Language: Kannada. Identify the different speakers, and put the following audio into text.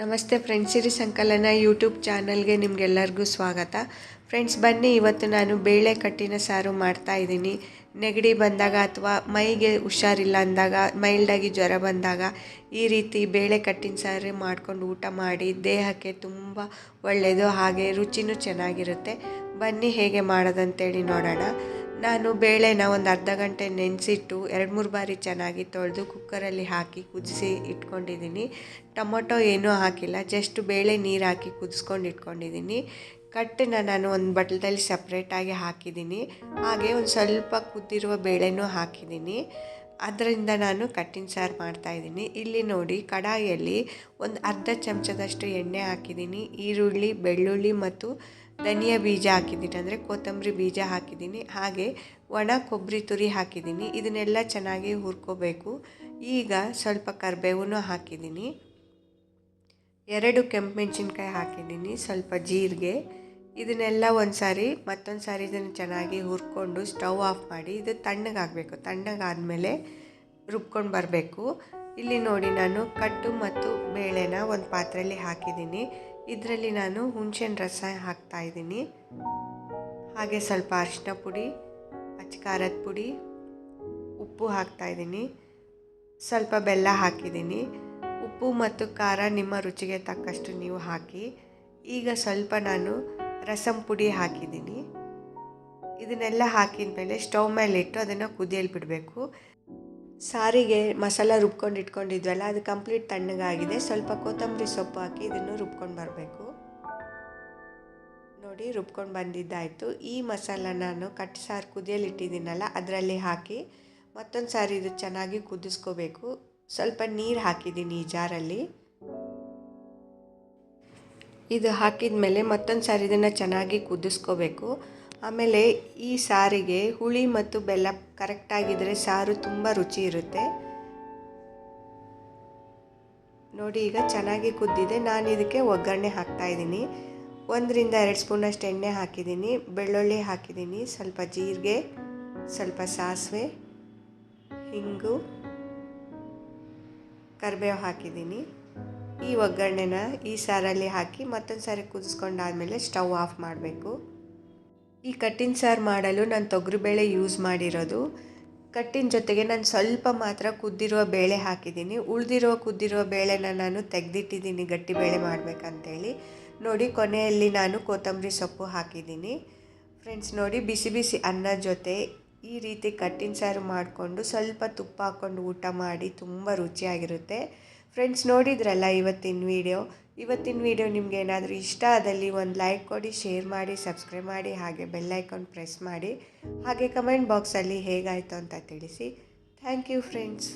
Speaker 1: ನಮಸ್ತೆ ಫ್ರೆಂಡ್ಸ್ ಸಿರಿ ಸಂಕಲನ ಯೂಟ್ಯೂಬ್ ಚಾನಲ್ಗೆ ನಿಮಗೆಲ್ಲರಿಗೂ ಸ್ವಾಗತ. ಫ್ರೆಂಡ್ಸ್, ಬನ್ನಿ, ಇವತ್ತು ನಾನು ಬೇಳೆ ಕಟ್ಟಿನ ಸಾರು ಮಾಡ್ತಾ ಇದ್ದೀನಿ. ನೆಗಡಿ ಬಂದಾಗ ಅಥವಾ ಮೈಗೆ ಹುಷಾರಿಲ್ಲ ಅಂದಾಗ, ಮೈಲ್ಡಾಗಿ ಜ್ವರ ಬಂದಾಗ ಈ ರೀತಿ ಬೇಳೆ ಕಟ್ಟಿನ ಸಾರು ಮಾಡ್ಕೊಂಡು ಊಟ ಮಾಡಿ ದೇಹಕ್ಕೆ ತುಂಬ ಒಳ್ಳೆಯದು ಹಾಗೆ ರುಚಿನೂ ಚೆನ್ನಾಗಿರುತ್ತೆ. ಬನ್ನಿ, ಹೇಗೆ ಮಾಡೋದಂತೇಳಿ ನೋಡೋಣ. ನಾನು ಬೇಳೆನ ಒಂದು ಅರ್ಧ ಗಂಟೆ ನೆನೆಸಿಟ್ಟು ಎರಡು ಮೂರು ಬಾರಿ ಚೆನ್ನಾಗಿ ತೊಳೆದು ಕುಕ್ಕರಲ್ಲಿ ಹಾಕಿ ಕುದಿಸಿ ಇಟ್ಕೊಂಡಿದ್ದೀನಿ. ಟೊಮೊಟೊ ಏನೂ ಹಾಕಿಲ್ಲ, ಜಸ್ಟ್ ಬೇಳೆ ನೀರು ಹಾಕಿ ಕುದಿಸ್ಕೊಂಡು ಇಟ್ಕೊಂಡಿದ್ದೀನಿ. ಕಟ್ಟನ್ನ ನಾನು ಒಂದು ಬಟ್ಲದಲ್ಲಿ ಸಪ್ರೇಟಾಗಿ ಹಾಕಿದ್ದೀನಿ. ಹಾಗೆ ಒಂದು ಸ್ವಲ್ಪ ಕುದ್ದಿರುವ ಬೇಳೆನೂ ಹಾಕಿದ್ದೀನಿ. ಅದರಿಂದ ನಾನು ಕಟ್ಟಿನ ಸಾರು ಮಾಡ್ತಾಯಿದ್ದೀನಿ ಇಲ್ಲಿ ನೋಡಿ ಕಡಾಯಲ್ಲಿ ಒಂದು ಅರ್ಧ ಚಮಚದಷ್ಟು ಎಣ್ಣೆ ಹಾಕಿದ್ದೀನಿ. ಈರುಳ್ಳಿ, ಬೆಳ್ಳುಳ್ಳಿ ಮತ್ತು ಧನಿಯಾ ಬೀಜ ಹಾಕಿದ್ದೀನಿ, ಅಂದರೆ ಕೊತ್ತಂಬರಿ ಬೀಜ ಹಾಕಿದ್ದೀನಿ. ಹಾಗೆ ಒಣ ಕೊಬ್ಬರಿ ತುರಿ ಹಾಕಿದ್ದೀನಿ. ಇದನ್ನೆಲ್ಲ ಚೆನ್ನಾಗಿ ಹುರ್ಕೋಬೇಕು. ಈಗ ಸ್ವಲ್ಪ ಕರಿಬೇವನ್ನು ಹಾಕಿದ್ದೀನಿ. ಎರಡು ಕೆಂಪು ಮೆಣಸಿನ್ಕಾಯಿ ಹಾಕಿದ್ದೀನಿ, ಸ್ವಲ್ಪ ಜೀರಿಗೆ. ಇದನ್ನೆಲ್ಲ ಒಂದು ಸಾರಿ ಮತ್ತೊಂದು ಸಾರಿ ಇದನ್ನು ಚೆನ್ನಾಗಿ ಹುರ್ಕೊಂಡು ಸ್ಟವ್ ಆಫ್ ಮಾಡಿ, ಇದು ತಣ್ಣಗಾಗಬೇಕು ತಣ್ಣಗಾದಮೇಲೆ ರುಬ್ಕೊಂಡು ಬರಬೇಕು. ಇಲ್ಲಿ ನೋಡಿ ನಾನು ಕಟ್ಟು ಮತ್ತು ಬೇಳೆನ ಒಂದು ಪಾತ್ರೆಯಲ್ಲಿ ಹಾಕಿದ್ದೀನಿ. ಇದರಲ್ಲಿ ನಾನು ಹುಣಸೆಹಣ್ಣು ರಸ ಹಾಕ್ತಾ ಇದ್ದೀನಿ. ಹಾಗೆ ಸ್ವಲ್ಪ ಅರಿಶಿನ ಪುಡಿ ಅಚ್ಕಾರದ ಪುಡಿ, ಉಪ್ಪು ಹಾಕ್ತಾ ಇದ್ದೀನಿ. ಸ್ವಲ್ಪ ಬೆಲ್ಲ ಹಾಕಿದ್ದೀನಿ. ಉಪ್ಪು ಮತ್ತು ಖಾರ ನಿಮ್ಮ ರುಚಿಗೆ ತಕ್ಕಷ್ಟು ನೀವು ಹಾಕಿ, ಈಗ ಸ್ವಲ್ಪ ನಾನು ರಸಂ ಪುಡಿ ಹಾಕಿದ್ದೀನಿ. ಇದನ್ನೆಲ್ಲ ಹಾಕಿದ ಮೇಲೆ ಸ್ಟವ್ ಮೇಲೆ ಇಟ್ಟು ಅದನ್ನು ಕುದಿಯಲ್ಲಿ ಬಿಡಬೇಕು ಸಾರಿಗೆ ಮಸಾಲ ರುಬ್ಕೊಂಡು ಇಟ್ಕೊಂಡಿದ್ವಲ್ಲ, ಅದು ಕಂಪ್ಲೀಟ್ ತಣ್ಣಗಾಗಿದೆ. ಸ್ವಲ್ಪ ಕೊತ್ತಂಬರಿ ಸೊಪ್ಪು ಹಾಕಿ ಇದನ್ನು ರುಬ್ಕೊಂಡು ಬರಬೇಕು. ನೋಡಿ, ರುಬ್ಕೊಂಡು ಬಂದಿದ್ದಾಯಿತು. ಈ ಮಸಾಲ ನಾನು ಕಟ್ ಸಾರು ಕುದಿಯಲಿಟ್ಟಿದ್ದೀನಲ್ಲ ಅದರಲ್ಲಿ ಹಾಕಿ ಮತ್ತೊಂದು ಸಾರಿ ಇದು ಚೆನ್ನಾಗಿ ಕುದಿಸ್ಕೋಬೇಕು. ಸ್ವಲ್ಪ ನೀರು ಹಾಕಿದ್ದೀನಿ ಈ ಜಾರಲ್ಲಿ. ಇದು ಹಾಕಿದ ಮೇಲೆ ಮತ್ತೊಂದು ಸಾರಿ ಇದನ್ನು ಚೆನ್ನಾಗಿ ಕುದಿಸ್ಕೋಬೇಕು. ಆಮೇಲೆ ಈ ಸಾರಿಗೆ ಹುಳಿ ಮತ್ತು ಬೆಲ್ಲ ಕರೆಕ್ಟಾಗಿದ್ದರೆ ಸಾರು ತುಂಬ ರುಚಿ ಇರುತ್ತೆ. ನೋಡಿ, ಈಗ ಚೆನ್ನಾಗಿ ಕುದ್ದಿದೆ. ನಾನು ಇದಕ್ಕೆ ಒಗ್ಗರಣೆ ಹಾಕ್ತಾ ಇದ್ದೀನಿ. ಒಂದರಿಂದ ಎರಡು ಸ್ಪೂನಷ್ಟು ಎಣ್ಣೆ ಹಾಕಿದ್ದೀನಿ. ಬೆಳ್ಳುಳ್ಳಿ ಹಾಕಿದ್ದೀನಿ. ಸ್ವಲ್ಪ ಜೀರಿಗೆ, ಸ್ವಲ್ಪ ಸಾಸಿವೆ, ಹಿಂಗು, ಕರಿಬೇವು ಹಾಕಿದ್ದೀನಿ. ಈ ಒಗ್ಗರಣೆನ ಈ ಸಾರಲ್ಲಿ ಹಾಕಿ ಮತ್ತೊಂದು ಸಾರಿ ಕುದಿಸ್ಕೊಂಡಾದಮೇಲೆ ಸ್ಟವ್ ಆಫ್ ಮಾಡಬೇಕು. ಈ ಕಟ್ಟಿನ ಸಾರು ಮಾಡಲು ನಾನು ತೊಗರಿಬೇಳೆ ಯೂಸ್ ಮಾಡಿರೋದು. ಕಟ್ಟಿನ ಜೊತೆಗೆ ನಾನು ಸ್ವಲ್ಪ ಮಾತ್ರ ಕುದ್ದಿರುವ ಬೇಳೆ ಹಾಕಿದ್ದೀನಿ. ಉಳಿದಿರುವ ಕುದ್ದಿರುವ ಬೇಳೆನ ನಾನು ತೆಗೆದಿಟ್ಟಿದ್ದೀನಿ, ಗಟ್ಟಿ ಬೇಳೆ ಮಾಡಬೇಕಂತೇಳಿ. ನೋಡಿ, ಕೊನೆಯಲ್ಲಿ ನಾನು ಕೊತ್ತಂಬರಿ ಸೊಪ್ಪು ಹಾಕಿದ್ದೀನಿ. ಫ್ರೆಂಡ್ಸ್ ನೋಡಿ, ಬಿಸಿ ಬಿಸಿ ಅನ್ನ ಜೊತೆ ಈ ರೀತಿ ಕಟ್ಟಿನ ಸಾರು ಮಾಡಿಕೊಂಡು ಸ್ವಲ್ಪ ತುಪ್ಪ ಹಾಕ್ಕೊಂಡು ಊಟ ಮಾಡಿ ತುಂಬ ರುಚಿಯಾಗಿರುತ್ತೆ. ಫ್ರೆಂಡ್ಸ್ ನೋಡಿದ್ರಲ್ಲ ಇವತ್ತಿನ ವಿಡಿಯೋ ಇವತ್ತಿನ ವಿಡಿಯೋ ನಿಮ್ಗೆ ಏನಾದರೂ ಇಷ್ಟ ಆದಲ್ಲಿ ಒಂದು ಲೈಕ್ ಕೊಡಿ ಶೇರ್ ಮಾಡಿ ಸಬ್ಸ್ಕ್ರೈಬ್ ಮಾಡಿ, ಹಾಗೆ ಬೆಲ್ ಐಕಾನ್ ಪ್ರೆಸ್ ಮಾಡಿ. ಹಾಗೆ ಕಮೆಂಟ್ ಬಾಕ್ಸಲ್ಲಿ ಹೇಗಾಯಿತು ಅಂತ ತಿಳಿಸಿ. Thank you friends